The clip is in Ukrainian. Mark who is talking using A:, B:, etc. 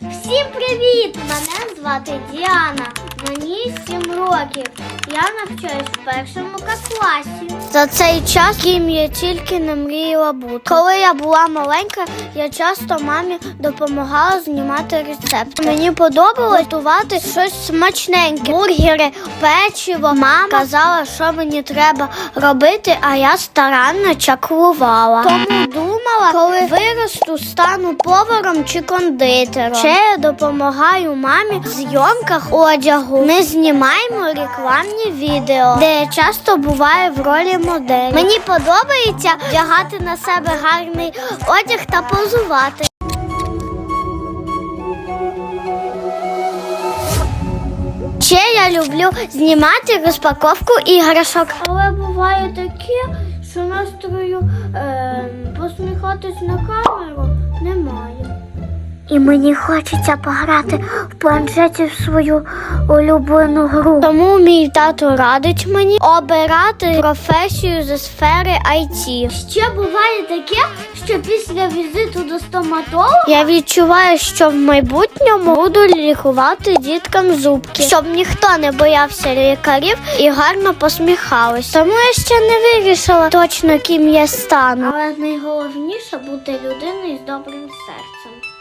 A: Всім привіт! Мене звати Діана. Мені 7 років. Я навчаюсь в першому класі. За цей час ким я тільки не мріяла бути. Коли я була маленька, я часто мамі допомагала знімати рецепти. Мені подобалось готувати щось смачненьке. Бургери, печиво. Мама казала, що мені треба робити, а я старанно чаклувала. Тому думала, коли виросту, стану поваром чи кондитером. Ще я допомагаю мамі в зйомках одягу. Ми знімаємо рекламні відео, де я часто буваю в ролі моделі. Мені подобається вдягати на себе гарний одяг та позувати. Ще я люблю знімати розпаковку іграшок. Але буває таке, що настрою е, посміхатись на камеру немає. І мені хочеться пограти в планшеті в свою улюблену гру. Тому мій тато радить мені обирати професію зі сфери IT. Ще буває таке, що після візиту до стоматолога я відчуваю, що в майбутньому буду лікувати діткам зубки, щоб ніхто не боявся лікарів і гарно посміхались. Тому я ще не вирішила точно, ким я стану. Але найголовніше бути людиною з добрим серцем.